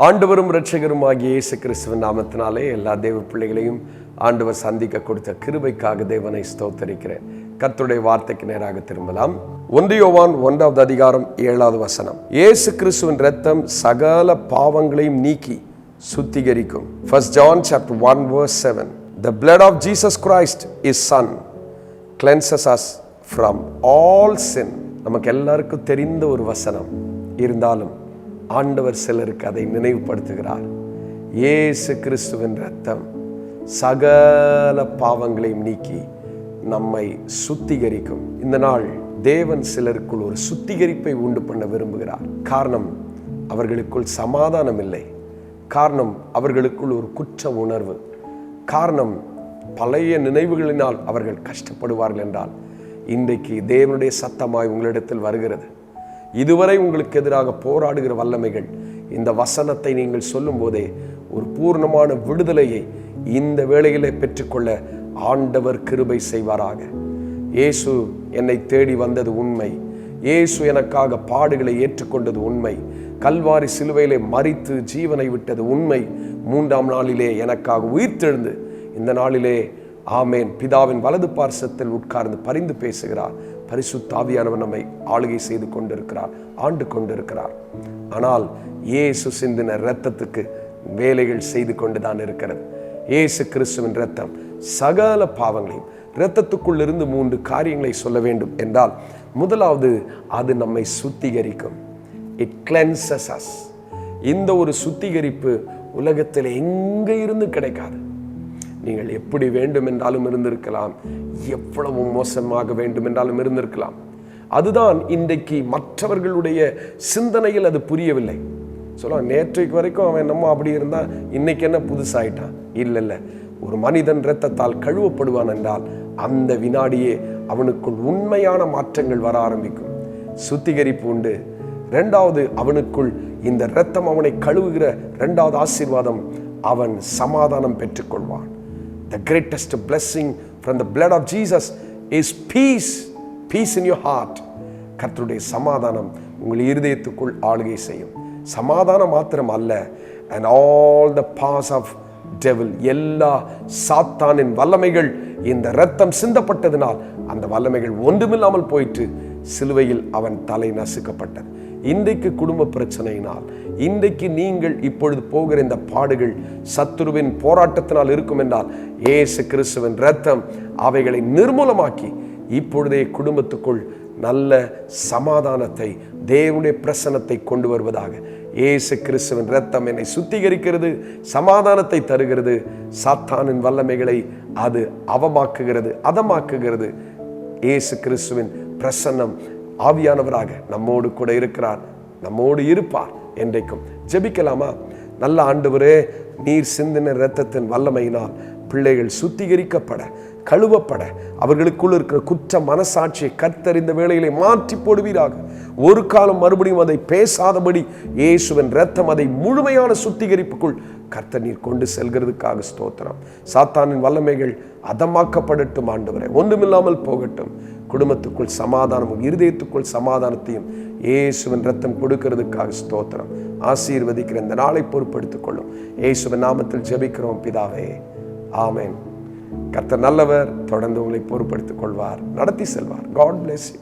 ஆண்டவரும் இரட்சகரும் ஆகிய இயேசு கிறிஸ்துவின் நாமத்தினாலே எல்லா தேவ பிள்ளைகளையும் ஆண்டவர் சந்திக்க கொடுத்த கிருபைக்காக தேவனை ஸ்தோத்தரிக்கிறேன். கத்துடைய வார்த்தைக்கு நேராக திரும்பலாம். ஒன்றியோவான் ஒன்றாவது அதிகாரம் ஏழாவது வசனம். இயேசு கிறிஸ்துவின் ரத்தம் சகல பாவங்களையும் நீக்கி சுத்திகரிக்கும். First John chapter one verse seven the blood of Jesus Christ his son cleanses us from all sin நமக்கு எல்லாருக்கும் தெரிந்த ஒரு வசனம். இருந்தாலும் ஆண்டவர் சிலருக்கு அதை நினைவுபடுத்துகிறார். இயேசு கிறிஸ்துவின் ரத்தம் சகல பாவங்களையும் நீக்கி நம்மை சுத்திகரிக்கும். இந்த நாள் தேவன் சிலருக்குள் ஒரு சுத்திகரிப்பை உண்டு பண்ண விரும்புகிறார். காரணம் அவர்களுக்குள் சமாதானம் இல்லை. காரணம் அவர்களுக்குள் ஒரு குற்ற உணர்வு. காரணம் பழைய நினைவுகளினால் அவர்கள் கஷ்டப்படுவார்கள் என்றால் இன்றைக்கு தேவனுடைய சத்தமாய் உங்களிடத்தில் வருகிறது. இதுவரை உங்களுக்கு எதிராக போராடுகிற வல்லமைகள் இந்த வசனத்தை நீங்கள் சொல்லும் போதே ஒரு பூர்ணமான விடுதலையை இந்த வேளையிலே பெற்றுக்கொள்ள ஆண்டவர் கிருபை செய்வாராக. இயேசு என்னை தேடி வந்தது உண்மை. இயேசு எனக்காக பாடுகளை ஏற்றுக்கொண்டது உண்மை. கல்வாரி சிலுவையிலே மறித்து ஜீவனை விட்டது உண்மை. மூன்றாம் நாளிலே எனக்காக உயிர்த்தெழுந்து இந்த நாளிலே ஆமேன். பிதாவின் வலது பார்சத்தில் உட்கார்ந்து பரிந்து பேசுகிறார். பரிசுத்தாவியானவர் நம்மை ஆளுகை செய்து கொண்டிருக்கிறார் ஆண்டு கொண்டிருக்கிறார். ஆனால் இயேசு சிந்தின இரத்தத்துக்கு வேலைகள் செய்து கொண்டுதான் இருக்கிறது. ஏசு கிறிஸ்துவின் இரத்தம் சகல பாவங்களையும் இரத்தத்துக்குள்ளிருந்து மூன்று காரியங்களை சொல்ல வேண்டும் என்றால் முதலாவது அது நம்மை சுத்திகரிக்கும். இட் கிளென்சஸ் அஸ் இந்த ஒரு சுத்திகரிப்பு உலகத்தில் எங்கே இருந்து கிடைக்காது? நீங்கள் எப்படி வேண்டும் என்றாலும் இருந்திருக்கலாம். எவ்வளவு மோசமாக வேண்டும் என்றாலும் இருந்திருக்கலாம். அதுதான் இன்றைக்கு மற்றவர்களுடைய சிந்தனையில் அது புரியவில்லை. சொல்லலாம் நேற்றைக்கு வரைக்கும் அவன் என்னமோ அப்படி இருந்தால் இன்னைக்கு என்ன புதுசாயிட்டான்? இல்லை இல்லை. ஒரு மனிதன் இரத்தத்தால் கழுவப்படுவான் என்றால் அந்த வினாடியே அவனுக்குள் உண்மையான மாற்றங்கள் வர ஆரம்பிக்கும். சுத்திகரிப்பு உண்டு. ரெண்டாவது அவனுக்குள் இந்த இரத்தம் அவனை கழுவுகிற ரெண்டாவது ஆசீர்வாதம் அவன் சமாதானம் பெற்றுக்கொள்வான். The greatest blessing from the blood of Jesus is peace peace in your heart கர்த்தருடைய சமாதானம் உங்கள் இருதயத்துக்குள் ஆளுகை செய்யும். சமாதானம் மாத்திரம் அல்ல and all the pass of devil எல்லா சாத்தானின் வல்லமைகள் இந்த ரத்தம் சிந்தப்பட்டதினால் அந்த வல்லமைகள் ஒன்றுமில்லாமல் போயிட்டு சிலுவையில் அவன் தலை நசுக்கப்பட்டது. இன்றைக்கு குடும்ப பிரச்சனையினால் இன்றைக்கு நீங்கள் இப்பொழுது போகிற இந்த பாடுகள் சத்துருவின் போராட்டத்தினால் இருக்கும் என்றால் ஏசு கிறிஸ்துவின் ரத்தம் அவைகளை நிர்மூலமாக்கி இப்பொழுதே குடும்பத்துக்குள் நல்ல சமாதானத்தை தேவனுடைய பிரசனத்தை கொண்டு வருவதாக. ஏசு கிறிஸ்துவின் ரத்தம் என்னை சுத்திகரிக்கிறது சமாதானத்தை தருகிறது. சாத்தானின் வல்லமைகளை அது அவமாக்குகிறது அதமாக்குகிறது. ஏசு கிறிஸ்துவின் பிரசன்னம் ஆவியானவராக நம்மோடு கூட இருக்கிறார். நம்மோடு இருப்பார் என்றைக்கும். ஜெபிக்கலாமா? நல்ல ஆண்டவரே நீர் சிந்தின இரத்தத்தின் வல்லமையினால் பிள்ளைகள் சுத்திகரிக்கப்பட கழுவப்பட. அவர்களுக்குள் இருக்கிற குற்ற மனசாட்சியை கத்தறிந்த வேளையிலே மாற்றி போடுவீராக. ஒரு காலம் மறுபடியும் அதை பேசாதபடி இயேசுவின் ரத்தம் அதை முழுமையான சுத்திகரிப்புக்குள் கர்த்தர் நீர் கொண்டு செல்கிறதுக்காக ஸ்தோத்திரம். சாத்தானின் வல்லமைகள் அதமாக்கப்படட்டும் ஆண்டவரே. ஒன்றுமில்லாமல் போகட்டும். குடும்பத்துக்குள் சமாதானமும் இருதயத்துக்குள் சமாதானத்தையும் இயேசுவின் ரத்தம் கொடுக்கிறதுக்காக ஸ்தோத்திரம். ஆசீர்வதிக்கிற இந்த நாளை பொறுப்படுத்திக் கொள்ளும் இயேசுவின் நாமத்தில் ஜெபிக்கிறோம் பிதாவே. ஆமேன். கர்த்தர் நல்லவர் தொடர்ந்து உங்களை பொறுப்படுத்திக் கொள்வார் நடத்தி செல்வார். God place you